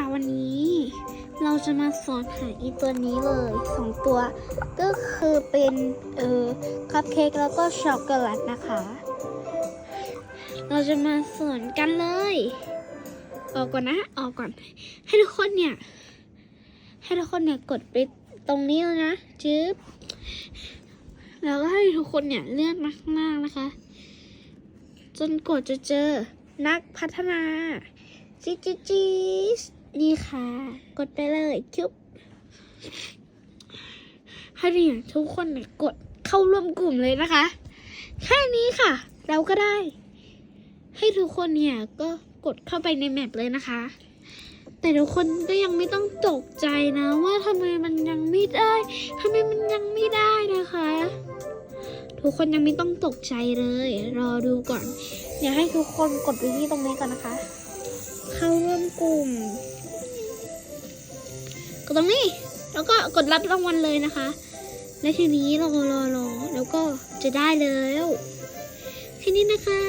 ค่ะวันนี้เราจะมาสอนหาอีตัวนี้เลยสองตัว ก็คือเป็นเออคัพเค้กแล้วก็ช็อกโกแลตนะคะ เราจะมาสอนกันเลย ออกก่อนนะ ออกก่อน ให้ทุกคนเนี่ย ให้ทุกคนเนี่ยกดไปตรงนี้เลยนะจึ๊บแล้วก็ให้ทุกคนเนี่ยเลื่อนมาข้างล่างนะคะ จนกดจะเจอนักพัฒนาจิจิจิส นี่ค่ะ กดไปเลยจุ๊บให้เนี่ยทุกคนเนี่ยกดเข้าร่วมกลุ่มเลยนะคะ แค่นี้ค่ะ เราก็ได้ ให้ทุกคนเนี่ยก็กดเข้าไปในแมปเลยนะคะ แต่ทุกคนก็ยังไม่ต้องตกใจนะ ว่าทำไมมันยังไม่ได้ทำไมมันยังไม่ได้นะคะ ทุกคนยังไม่ต้องตกใจเลย รอดูก่อน เดี๋ยวให้ทุกคนกดไปที่ตรงนี้ก่อนนะคะ เข้าร่วมกลุ่มกดตรงนี้ แล้วก็กดรับรางวัลเลยนะคะ และทีนี้รอรอรอแล้วก็จะได้แล้วแค่นี้นะคะ